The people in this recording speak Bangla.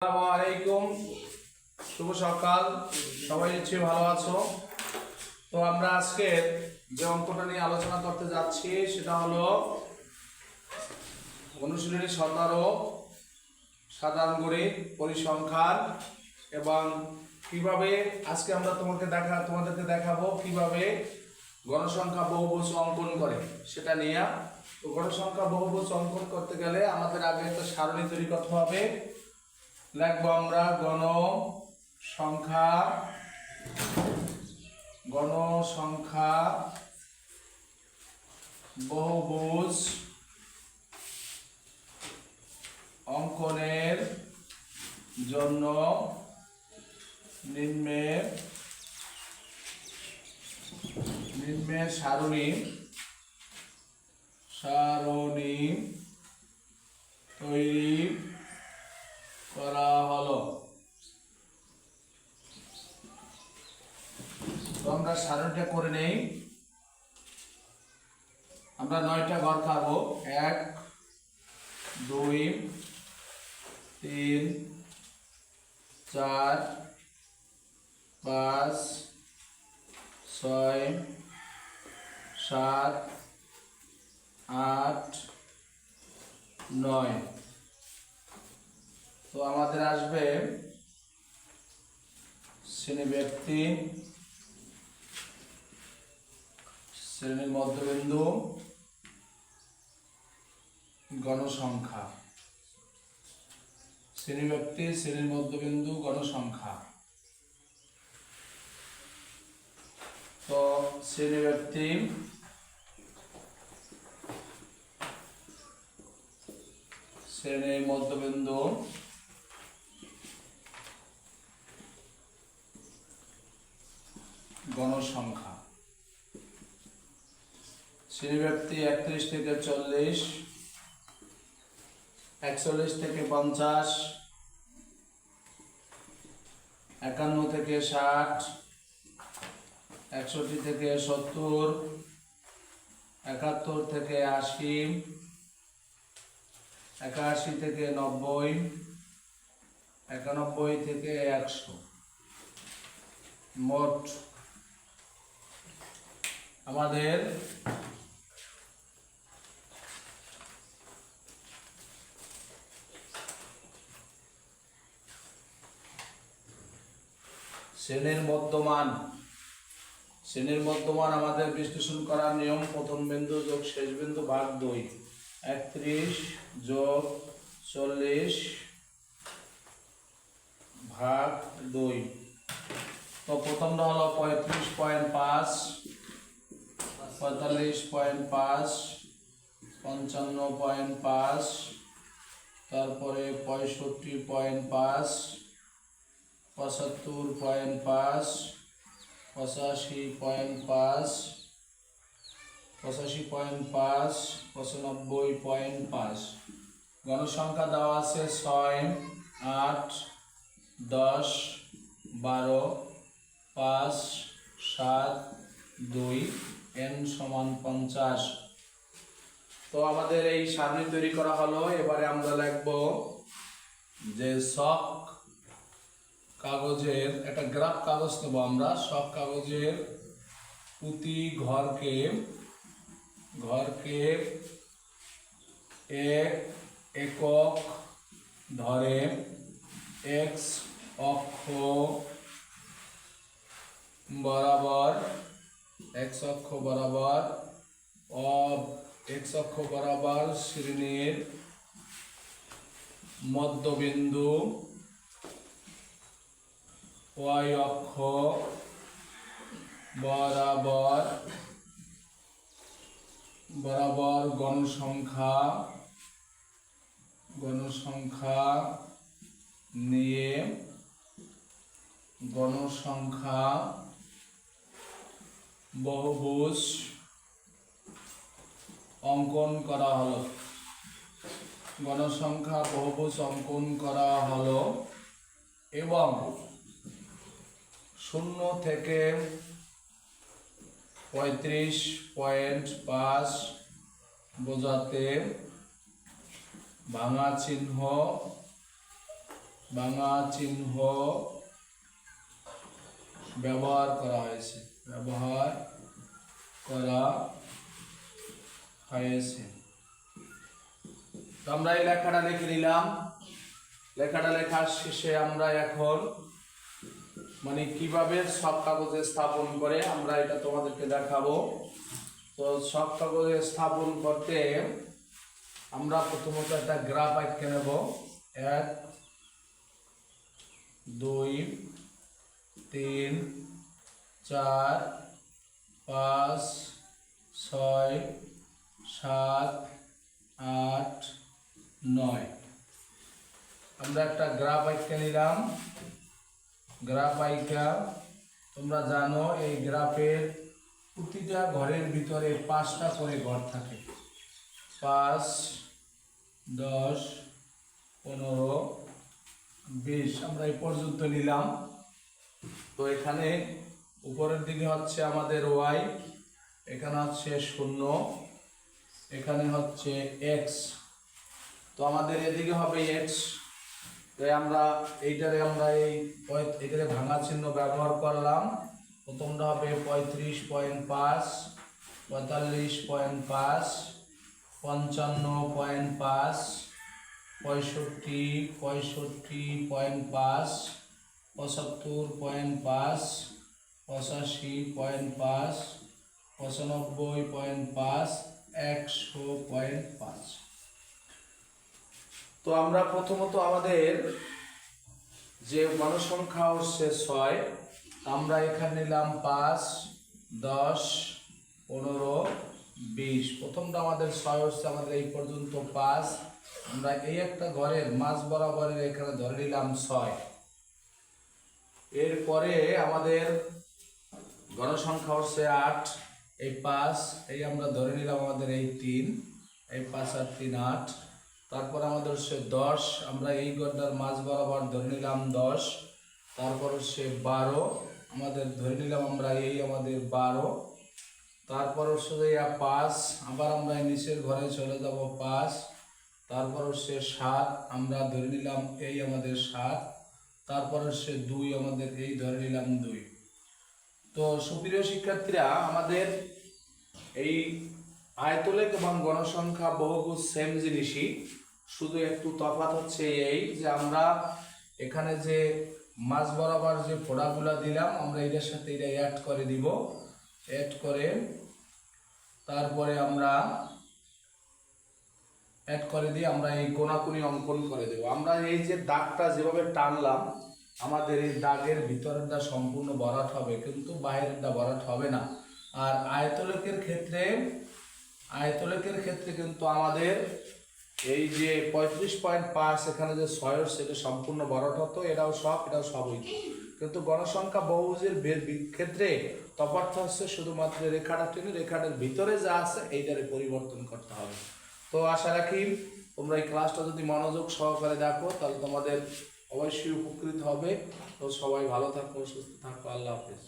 আসসালামু আলাইকুম। শুভ সকাল। সবাই নিশ্চয়ই ভালো আছো? তো আমরা আজকে যে অঙ্কটা নিয়ে আলোচনা করতে যাচ্ছি, সেটা হলো অনুশীলনী সতেরো, সাধারণ গণিত পরিসংখ্যান, এবং কীভাবে আজকে আমরা তোমাকে দেখা, তোমাদেরকে দেখাবো কীভাবে গণসংখ্যা বহুভুজ অঙ্কন করে। সেটা নিয়ে। তো গণসংখ্যা বহুভুজ অঙ্কন করতে গেলে আমাদের আগে একটা সারণী তৈরি করতে হবে। লিখব আমরা গণ সংখ্যা গণ সংখ্যা বহুভুজ অঙ্কনের জন্য নিম্নের নিম্নের সারণী সারণী তৈরি করা হলো তো আমরা সারণীটা করে নেই। আমরা নয়টা ঘর খাব। এক, দুই, তিন, চার, পাঁচ, ছয়, সাত, আট, নয়। তো আমাদের আসবে শ্রেণি ব্যক্তি শ্রেণির মধ্যবিন্দু, গণসংখ্যা। শ্রেণি ব্যক্তি শ্রেণির মধ্যবিন্দু, গণসংখ্যা। তো শ্রেণি ব্যক্তি শ্রেণির মধ্যবিন্দু গণসংখ্যা। শ্রেণি ব্যক্তি একত্রিশ থেকে চল্লিশ, একচল্লিশ থেকে পঞ্চাশ, একান্ন থেকে ষাট, একষট্টি থেকে সত্তর, একাত্তর থেকে আশি, একাশি থেকে নব্বই, একানব্বই থেকে একশো। মোট আমাদের শ্রেণির মধ্যমান শ্রেণির মধ্যমান আমাদের বিশ্লেষণ করার নিয়ম, প্রথম বিন্দু যোগ শেষ বিন্দু ভাগ দুই। একত্রিশ যোগ চল্লিশ ভাগ দুই। তো প্রথমটা হলো পঁয়ত্রিশ পয়েন্ট পাঁচ পঁয়তাল্লিশ পয়েন্ট পাঁচ, পঞ্চান্ন পয়েন্ট পাঁচ, তারপরে পঁয়ষট্টি পয়েন্ট পাঁচ, পঁচাত্তর পয়েন্ট পাঁচ, পঁচাশি পয়েন্ট পাঁচ, পঁচাশি পয়েন্ট পাঁচ, পঁচানব্বই পয়েন্ট পাঁচ। গণসংখ্যা দেওয়া আছে ছয়, আট, দশ, বারো, পাঁচ, সাত, দুই। এন সমান পঞ্চাশ। তো আমাদের এই সারণী তৈরি করা হলো। এবারে আমরা লিখব যে শখ কাগজের একটা গ্রাফ কাগজ নেব আমরা। সব কাগজের প্রতি ঘরকে ঘরকে এক একক ধরে এক্স অক্ষ বরাবর এক্স অক্ষ বরাবর অব এক্স অক্ষ বরাবর শ্রেণির মধ্যবিন্দু ওয়াই অক্ষ বরাবর বরাবর গণসংখ্যা গণসংখ্যা নিয়ে গণসংখ্যা বহুভুজ অঙ্কন করা হলো। গণসংখ্যা বহুভুজ অঙ্কন করা হলো এবং শূন্য থেকে পঁয়ত্রিশ পয়েন্ট পাঁচ বোঝাতে ভাঙা চিহ্ন ভাঙা চিহ্ন ব্যবহার করা হয়েছে। ব্যবহার করা হয়েছে। তো আমরা এই লেখাটা লিখে নিলাম। লেখাটা লেখার শেষে আমরা এখন মানে কীভাবে সব কাগজে স্থাপন করে আমরা এটা তোমাদেরকে দেখাবো। তো সব কাগজে স্থাপন করতে আমরা প্রথমত একটা গ্রাফ আঁকে নেব। এক, দুই, তিন চার, পাঁচ, ছয়, সাত, আট, নয়। আমরা একটা গ্রাফ আঁকে নিলাম। গ্রাফ আইকা। তোমরা জানো, এই গ্রাফের প্রতিটা ঘরের ভিতরে পাঁচটা করে ঘর থাকে। পাঁচ, দশ, পনেরো, বিশ। আমরা এই পর্যন্ত নিলাম। তো এখানে উপরের দিকে হচ্ছে আমাদের ওয়াই, এখানে হচ্ছে শূন্য, এখানে হচ্ছে এক্স তো আমাদের এদিকে হবে এক্স তাই আমরা এইটারে আমরা এই এটারে ভাঙা চিহ্ন ব্যবহার করলাম। প্রথমটা হবে পঁয়ত্রিশ পয়েন্ট পাঁচ, পঁয়তাল্লিশ পয়েন্ট পাঁচ, পঞ্চান্ন পয়েন্ট পাঁচ, পঁয়ষট্টি পঁয়ষট্টি পয়েন্ট পাঁচ, পঁচাত্তর পয়েন্ট পাঁচ পঁচাশি পয়েন্ট পাঁচ, পঁচানব্বই পয়েন্ট পাঁচ, একশো পয়েন্ট পাঁচ। তো আমরা প্রথমত আমাদের যে গণসংখ্যা হচ্ছে ছয় আমরা এখানে নিলাম পাঁচ, দশ, পনেরো, বিশ। প্রথমটা আমাদের ছয় হচ্ছে আমাদের এই পর্যন্ত পাঁচ। আমরা এই একটা ঘরের মাঝ বরাবরের এখানে ধরে নিলাম ছয়। এরপরে আমাদের গণসংখ্যা হচ্ছে আট, এই পাঁচ, এই আমরা ধরে নিলাম আমাদের এই তিন, এই পাঁচ আর তিন আট। তারপর আমাদের হচ্ছে দশ, আমরা এই গড়টার মাঝ বরাবর ধরে নিলাম দশ, তারপর হচ্ছে বারো, আমাদের ধরে নিলাম আমরা এই আমাদের বারো। তারপর হচ্ছে পাঁচ, আবার আমরা নিচের ঘরে চলে যাব পাঁচ, তারপর হচ্ছে সাত, আমরা ধরে নিলাম এই আমাদের সাত, তারপর হচ্ছে দুই, আমাদের এই ধরে নিলাম দুই। তো সুপ্রিয় শিক্ষার্থীরা, আমাদের এই আয়তলেখ এবং গণসংখ্যা বহুগুণ সেম জিনিসই। শুধু একটু তফাৎ হচ্ছে এই যে আমরা এখানে যে মাছ বরাবর যে ফোড়াগুলা দিলাম, আমরা এটার সাথে এটা অ্যাড করে দিব। অ্যাড করে তারপরে আমরা অ্যাড করে দিয়ে আমরা এই কোনাকুনি অঙ্কন করে দেব। আমরা এই যে দাগটা যেভাবে টানলাম আমাদের এই দাগের ভিতরেরটা সম্পূর্ণ ভরাট হবে, কিন্তু বাইরেরটা ভরাট হবে না। আর আয়তলেখের ক্ষেত্রে আয়তলেখের ক্ষেত্রে কিন্তু আমাদের এই যে পঁয়ত্রিশ পয়েন্ট পাঁচ, এখানে যে ছয় সেটা সম্পূর্ণ ভরাট হতো, এটাও সব এটাও সব হইতো। কিন্তু গণসংখ্যা বহুজের ক্ষেত্রে তফাৎ হচ্ছে শুধুমাত্র রেখাটা টেনে, রেখাটার ভিতরে যা আছে, এইটারে পরিবর্তন করতে হবে। তো আশা রাখি তোমরা এই ক্লাসটা যদি মনোযোগ সহকারে দেখো, তাহলে তোমাদের অবশ্যই উপকৃত হবে। তো সবাই ভালো থাকুন সুস্থ থাকুন আল্লাহ হাফেজ।